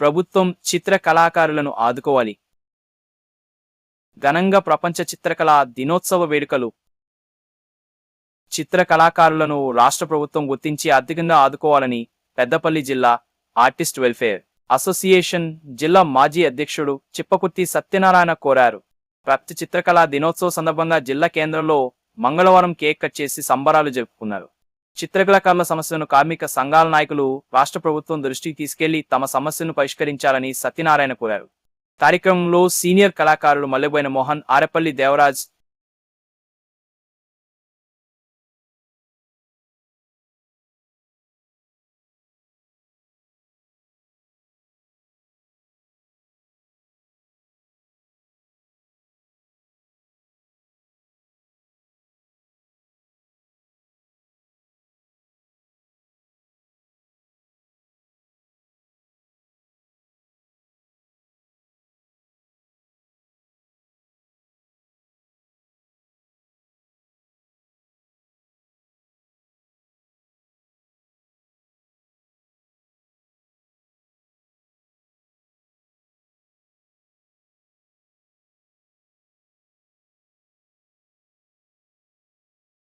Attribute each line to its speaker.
Speaker 1: ప్రభుత్వం చిత్ర కళాకారులను ఆదుకోవాలి. ఘనంగా ప్రపంచ చిత్రకళా దినోత్సవ వేడుకలు. చిత్ర కళాకారులను రాష్ట్ర ప్రభుత్వం గుర్తించి ఆర్థికంగా ఆదుకోవాలని పెద్దపల్లి జిల్లా ఆర్టిస్ట్ వెల్ఫేర్ అసోసియేషన్ జిల్లా మాజీ అధ్యక్షుడు చిప్పకుర్తి సత్యనారాయణ కోరారు. ప్రతి చిత్రకళా దినోత్సవ సందర్భంగా జిల్లా కేంద్రంలో మంగళవారం కేక్ కట్ చేసి సంబరాలు జరుపుకున్నారు. చిత్రకళాకారుల సమస్యను కార్మిక సంఘాల నాయకులు రాష్ట్ర ప్రభుత్వం దృష్టికి తీసుకెళ్ళి తమ సమస్యను పరిష్కరించాలని సత్యనారాయణ కోరారు. కార్యక్రమంలో సీనియర్ కళాకారులు మల్లెబోయిన మోహన్ ఆరెపల్లి దేవరాజ్